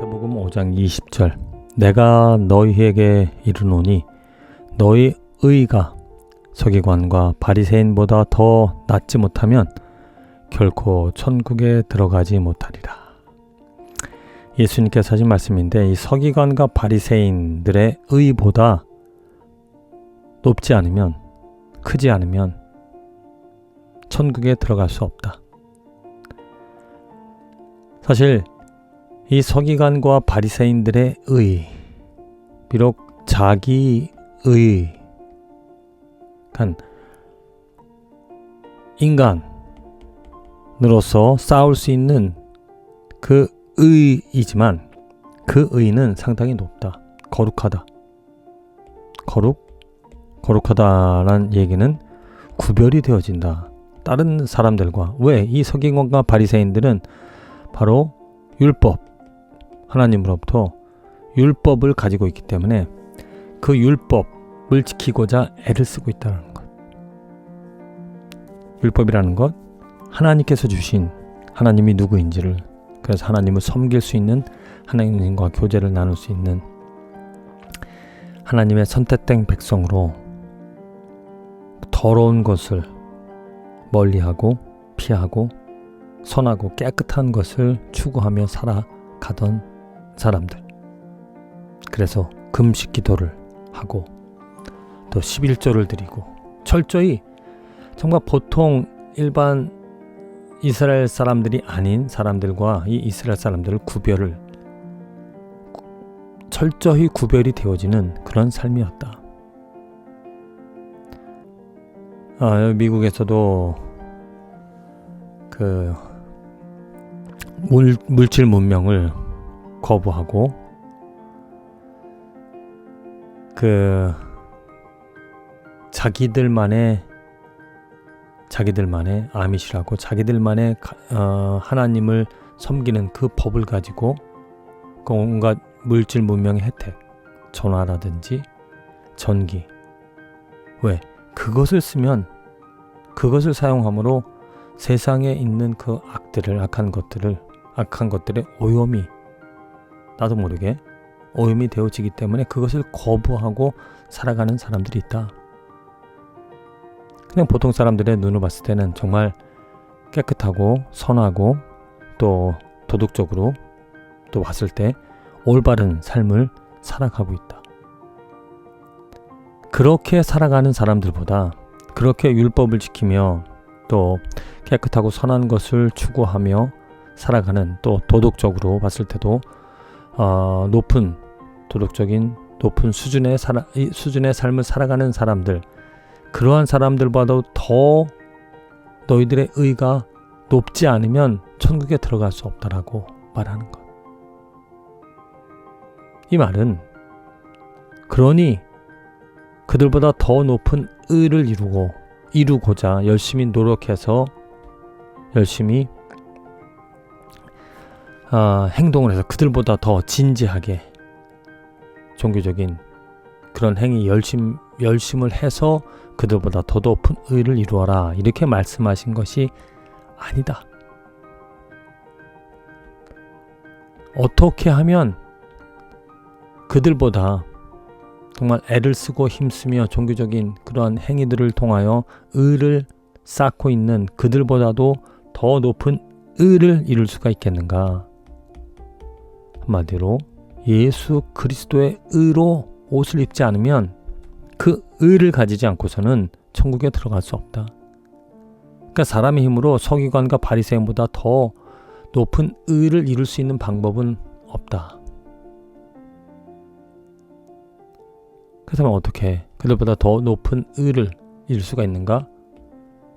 마태복음 5장 20절 내가 너희에게 이르노니 너희 의가 서기관과 바리새인보다 더 낫지 못하면 결코 천국에 들어가지 못하리라. 예수님께서 하신 말씀인데 이 서기관과 바리새인들의 의보다 높지 않으면 크지 않으면 천국에 들어갈 수 없다. 사실 이 서기관과 바리새인들의 의 비록 자기 의 간 인간으로서 싸울 수 있는 그 의이지만 그 의는 상당히 높다. 거룩하다. 거룩? 거룩하다란 얘기는 구별이 되어진다. 다른 사람들과 왜 이 서기관과 바리새인들은 바로 율법 하나님으로부터 율법을 가지고 있기 때문에 그 율법을 지키고자 애를 쓰고 있다는 것. 율법이라는 것 하나님께서 주신 하나님이 누구인지를 그래서 하나님을 섬길 수 있는 하나님과 교제를 나눌 수 있는 하나님의 선택된 백성으로 더러운 것을 멀리하고 피하고 선하고 깨끗한 것을 추구하며 살아가던 사람들. 그래서 금식 기도를 하고 또 11조를 드리고 철저히 정말 보통 일반 이스라엘 사람들이 아닌 사람들과 이 이스라엘 사람들을 구별을 철저히 구별이 되어지는 그런 삶이었다. 아, 미국에서도 그 물, 물질 문명을 거부하고 그 자기들만의 자기들만의 아미시라고 자기들만의 어, 하나님을 섬기는 그 법을 가지고 그 온갖 물질 문명의 혜택 전화라든지 전기 왜? 그것을 쓰면 그것을 사용함으로 세상에 있는 그 악들을 악한 것들을 악한 것들의 오염이 나도 모르게 오염이 되어지기 때문에 그것을 거부하고 살아가는 사람들이 있다. 그냥 보통 사람들의 눈을 봤을 때는 정말 깨끗하고 선하고 또 도덕적으로 또 봤을 때 올바른 삶을 살아가고 있다. 그렇게 살아가는 사람들보다 그렇게 율법을 지키며 또 깨끗하고 선한 것을 추구하며 살아가는 또 도덕적으로 봤을 때도 어, 높은 도덕적인 높은 수준의 살아, 수준의 삶을 살아가는 사람들 그러한 사람들보다도 더 너희들의 의가 높지 않으면 천국에 들어갈 수 없다라고 말하는 것. 이 말은 그러니 그들보다 더 높은 의를 이루고 이루고자 열심히 노력해서 열심히 어, 행동을 해서 그들보다 더 진지하게 종교적인 그런 행위 열심 열심을 해서 그들보다 더 높은 의를 이루어라 이렇게 말씀하신 것이 아니다. 어떻게 하면 그들보다 정말 애를 쓰고 힘쓰며 종교적인 그러한 행위들을 통하여 의를 쌓고 있는 그들보다도 더 높은 의를 이룰 수가 있겠는가? 한마디로 예수 그리스도의 의로 옷을 입지 않으면 그 의를 가지지 않고서는 천국에 들어갈 수 없다. 그러니까 사람의 힘으로 서기관과 바리새인보다 더 높은 의를 이룰 수 있는 방법은 없다. 그렇다면 어떻게 그들보다 더 높은 의를 이룰 수가 있는가?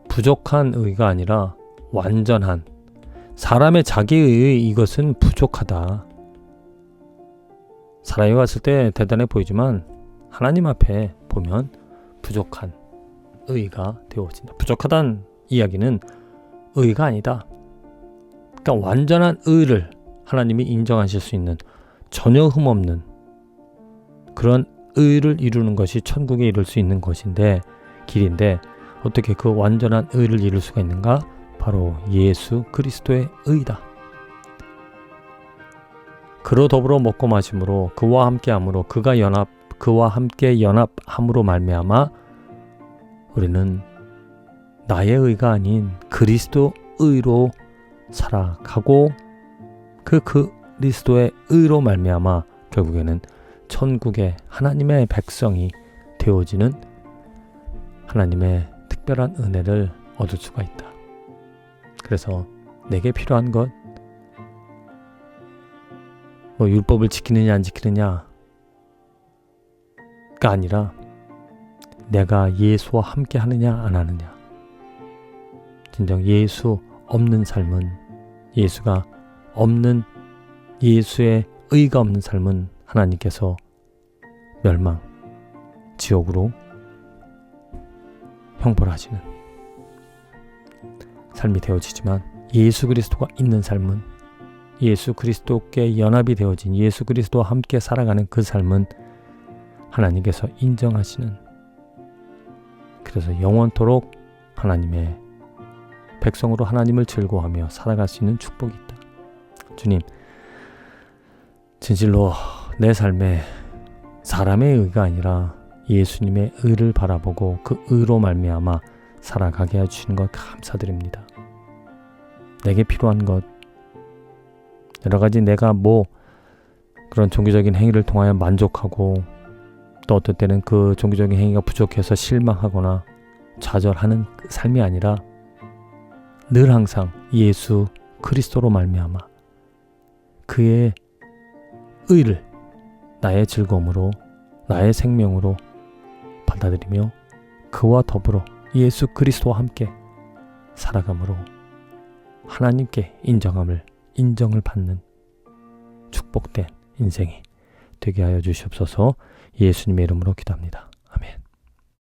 부족한 의가 아니라 완전한 사람의 자기의 이것은 부족하다. 사람이 봤을 때 대단해 보이지만 하나님 앞에 보면 부족한 의가 되어진다. 부족하다는 이야기는 의가 아니다. 그러니까 완전한 의를 하나님이 인정하실 수 있는 전혀 흠없는 그런 의를 이루는 것이 천국에 이룰 수 있는 것인데 길인데 어떻게 그 완전한 의를 이룰 수가 있는가? 바로 예수 그리스도의 의다. 그로 더불어 먹고 마심으로 그와 함께함으로 그가 연합 그와 함께 연합함으로 말미암아 우리는 나의 의가 아닌 그리스도 의로 살아가고 그 그리스도의 의로 말미암아 결국에는 천국의 하나님의 백성이 되어지는 하나님의 특별한 은혜를 얻을 수가 있다. 그래서 내게 필요한 것, 뭐 율법을 지키느냐 안 지키느냐가 아니라 내가 예수와 함께 하느냐 안 하느냐. 진정 예수 없는 삶은 예수가 없는 예수의 의가 없는 삶은 하나님께서 멸망, 지옥으로 형벌하시는 삶이 되어지지만 예수 그리스도가 있는 삶은 예수 그리스도께 연합이 되어진 예수 그리스도와 함께 살아가는 그 삶은 하나님께서 인정하시는 그래서 영원토록 하나님의 백성으로 하나님을 즐거워하며 살아갈 수 있는 축복이 있다. 주님, 진실로 내 삶에 사람의 의가 아니라 예수님의 의를 바라보고 그 의로 말미암아 살아가게 해주시는 것 감사드립니다. 내게 필요한 것 여러 가지 내가 뭐 그런 종교적인 행위를 통하여 만족하고 또 어떨 때는 그 종교적인 행위가 부족해서 실망하거나 좌절하는 그 삶이 아니라 늘 항상 예수 그리스도로 말미암아 그의 의를 나의 즐거움으로 나의 생명으로 받아들이며 그와 더불어 예수 그리스도와 함께 살아감으로 하나님께 인정함을 인정을 받는 축복된 인생이 되게 하여 주시옵소서 예수님의 이름으로 기도합니다.